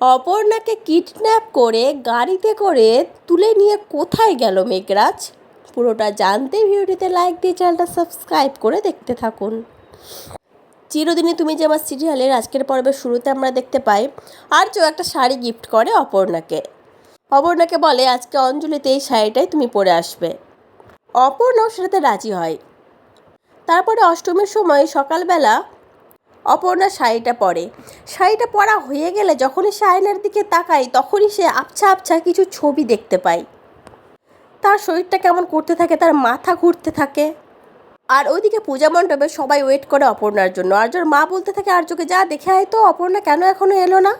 অপর্ণাকে kidnap করে গাড়িতে করে তুলে নিয়ে কোথায় গেল মেঘরাজ? পুরোটা জানতে ভিডিওটিতে লাইক দিয়ে চ্যানেলটা সাবস্ক্রাইব করে দেখতে থাকুন। চিরদিনই তুমি যে আমার সিরিয়ালের আজকের পর্বের শুরুতে আমরা দেখতে পাই, আর আর্য একটা শাড়ি গিফট করে অপর্ণাকে। অপর্ণাকে বলে, আজকে অঞ্জলিতে এই শাড়িটাই তুমি পরে আসবে। অপর্ণাও সেটাতে রাজি হয়। তারপরে অষ্টমীর সময় সকালবেলা অপর্ণা শাড়িটা পরে। শাড়িটা পরা হয়ে গেলে যখনই সে আয়নার দিকে তাকায় তখনই সে আবছা আবছা কিছু ছবি দেখতে পায়। তার শরীরটা কেমন করতে থাকে, তার মাথা ঘুরতে থাকে। আর ওইদিকে পূজা মণ্ডপে সবাই ওয়েট করে অপর্ণার জন্য। আর্যর মা বলতে থাকে, আর্যকে যা দেখে আয় তো, অপর্ণা কেন এখনও এলো না?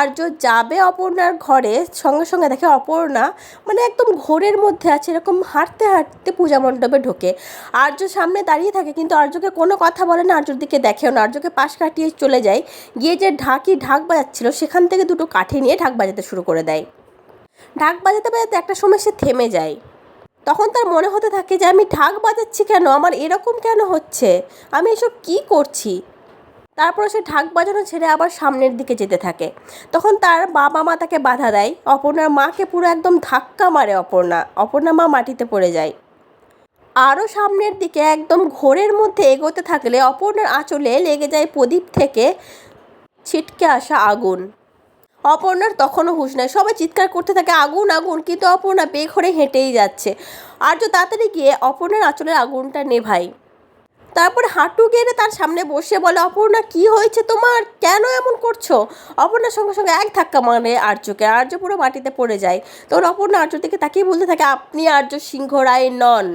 আর্য যাবে অপর্ণার ঘরে, সঙ্গে সঙ্গে দেখে অপর্ণা মানে একদম ঘোরের মধ্যে আছে, এরকম হাঁটতে হাঁটতে পূজা মণ্ডপে ঢোকে। আর্য সামনে দাঁড়িয়ে থাকে, কিন্তু আর্যকে কোনো কথা বলে না, আর্যর দিকে দেখেও না। আর্যকে পাশ কাটিয়ে চলে যায়, গিয়ে যে ঢাকি ঢাক বাজাচ্ছিল, সেখান থেকে দুটো কাঠি নিয়ে ঢাক বাজাতে শুরু করে দেয়। ঢাক বাজাতে বাজাতে একটা সময় সে থেমে যায়। তখন তার মনে হতে থাকে যে, আমি ঢাক বাজাচ্ছি কেন? আমার এরকম কেন হচ্ছে? আমি এসব কি করছি? তারপর সে ঢাক বাজানো ছেড়ে আবার সামনের দিকে যেতে থাকে। তখন তার বাবা মা তাকে বাধা দেয়। অপর্ণার মাকে পুরো একদম ধাক্কা মারে অপর্ণা। অপর্ণা মা মাটিতে পড়ে যায়। আরও সামনের দিকে একদম ঘোরের মধ্যে এগোতে থাকলে অপর্ণার আঁচলে লেগে যায় প্রদীপ থেকে ছিটকে আসা আগুন। অপর্ণার তখনও হুঁশ নাই সবাই চিৎকার করতে থাকে, আগুন আগুন! কিন্তু অপর্ণা বেঘরে হেঁটেই যাচ্ছে। আর্য তাড়াতাড়ি গিয়ে অপর্ণার আঁচলের আগুনটা নেভাই তারপর হাঁটু গেড়ে তার সামনে বসে বলে, অপর্ণা, কি হয়েছে তোমার? কেন এমন করছ? অপর্ণার সঙ্গে সঙ্গে এক ধাক্কা মানে আর্যকে। আর্য পুরো মাটিতে পড়ে যায়। তখন অপর্ণা আর্য দিকে তাকিয়ে বলতে থাকে, আপনি আর্য সিংহ রায় নন।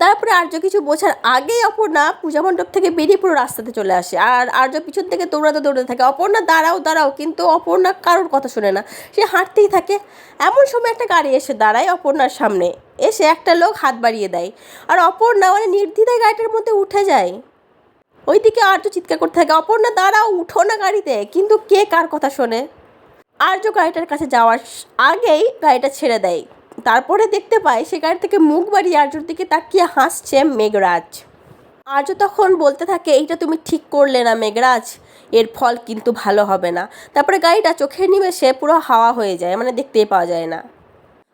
তারপরে আর্য কিছু বোঝার আগেই অপর্ণা পূজা মণ্ডপ থেকে বেরিয়ে পুরো রাস্তাতে চলে আসে। আর আর্য পিছন থেকে দৌড়াতে দৌড়াতে থাকে। অপর্ণা, দাঁড়াও দাঁড়াও, কিন্তু অপর্ণা কারোর কথা শোনে না। সে হাঁটতেই থাকে। এমন সময় একটা গাড়ি এসে দাঁড়ায় অপর্ণার সামনে। এসে একটা লোক হাত বাড়িয়ে দেয়। আর অপর্ণা মানে নির্দ্বিধায় গাড়িটার মধ্যে উঠে যায়। ওইদিকে আর্য চিৎকার করতে থাকে, অপর্ণা, দাঁড়াও, উঠো না গাড়িতে। কিন্তু কে কার কথা শোনে? আর্য গাড়িটার কাছে যাওয়ার আগেই গাড়িটা ছেড়ে দেয়। তারপরে দেখতে পায় সে গাড়ি থেকে মুখ বাড়িয়ে আর্যর দিকে তাকিয়ে হাসছে মেঘরাজ। আর্য তখন বলতে থাকে, এইটা তুমি ঠিক করলে না মেঘরাজ, এর ফল কিন্তু ভালো হবে না। তারপরে গাড়িটা চোখের নিমেষে পুরো হাওয়া হয়ে যায় মানে দেখতেই পাওয়া যায় না।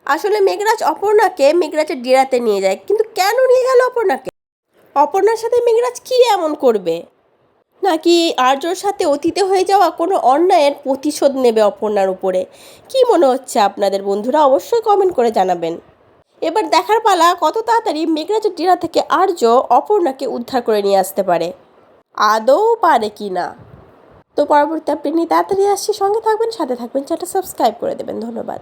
আসলে মেঘরাজ অপর্ণাকে মেঘরাজের ডেরাতে নিয়ে যায়, কিন্তু কেন নিয়ে গেল অপর্ণাকে? অপর্ণার সাথে মেঘরাজ কী এমন করবে? নাকি আর্যর সাথে অতীতে হয়ে যাওয়া কোনো অন্যায়ের প্রতিশোধ নেবে অপর্ণার উপরে? কি মনে হচ্ছে আপনাদের বন্ধুরা? অবশ্যই কমেন্ট করে জানাবেন। এবার দেখার পালা, কত তাড়াতাড়ি মেঘরাজের ডেরা থেকে আর্য অপর্ণাকে উদ্ধার করে নিয়ে আসতে পারে। আদৌ পারে কি না? তো পরবর্তী আপনি তাড়াতাড়ি আসছি। সঙ্গে থাকবেন, সাথে থাকবেন, চ্যানেলটা সাবস্ক্রাইব করে দেবেন। ধন্যবাদ।